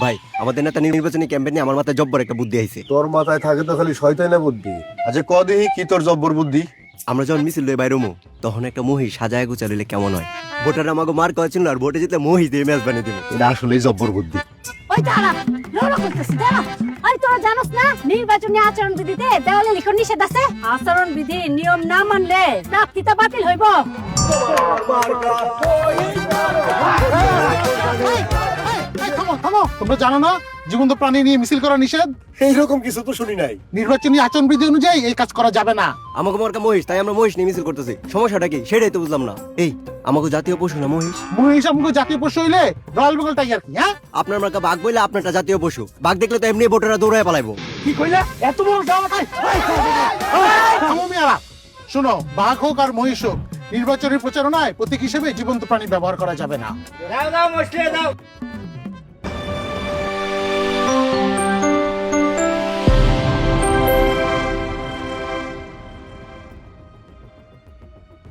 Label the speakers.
Speaker 1: ভাই আমাদের নেতা নির্বাচনী ক্যাম্পেইনে আমার মাথায় জব্বর একটা বুদ্ধি আইছে।
Speaker 2: তোর মাথায় থাকে তো খালি শয়তানা বুদ্ধি। আচ্ছা ক দেখি কি তোর জব্বর বুদ্ধি?
Speaker 1: আমরা যখন মিছিল লই বাইরমু তখন একটা মহিষ সাজায় গুছালিলে কেমন হয়? ভোটার আমাকে মার করেছিল আর ভোটে জিতলে মহিষ দিয়ে ম্যাচ বানিয়ে দিব।
Speaker 2: এটা আসলেই জব্বর বুদ্ধি।
Speaker 3: ওই দাঁড়া লড়ো করতেছি দাঁড়া। আরে তোরা জানোস না নির্বাচনী আচরণ বিধিতে দেওয়ালে লিখন নিষেধ আছে? আচরণ বিধি নিয়ম না মানলে প্রাপ্তিতা বাতিল হইব।
Speaker 4: থামো তোমরা জানো না জীবন্ত প্রাণী নিয়ে মিছিল করা নিষেধ?
Speaker 2: এইরকম কিছু তো শুনি নাই।
Speaker 4: নির্বাচনী আচরণ বিধি অনুযায়ী এই কাজ করা যাবে না।
Speaker 1: আমাকে মার্কা মহিষ তাই আমরা মহিষ নিয়ে মিছিল করতেছি। সমস্যাটা কি? সেটাই তো বুঝলাম না। এই আমাকে জাতীয় পশু না মহিষ?
Speaker 4: মহিষ আমগো জাতীয় পশু হইলে রয়্যাল বেঙ্গল টাইগার কি হ্যাঁ?
Speaker 1: আপনার মার্কা বাঘ বইলে আপনারটা জাতীয় পশু। বাঘ দেখলে তো এমনি ভোটাররা দৌড়ায় পালাইবো।
Speaker 4: কি কইলে? এত বড় এই, থামো মিয়ারা। শোনো বাঘ হোক আর মহিষ হোক নির্বাচনী প্রচারণায় প্রতীক হিসেবে জীবন্ত প্রাণী ব্যবহার করা যাবে না।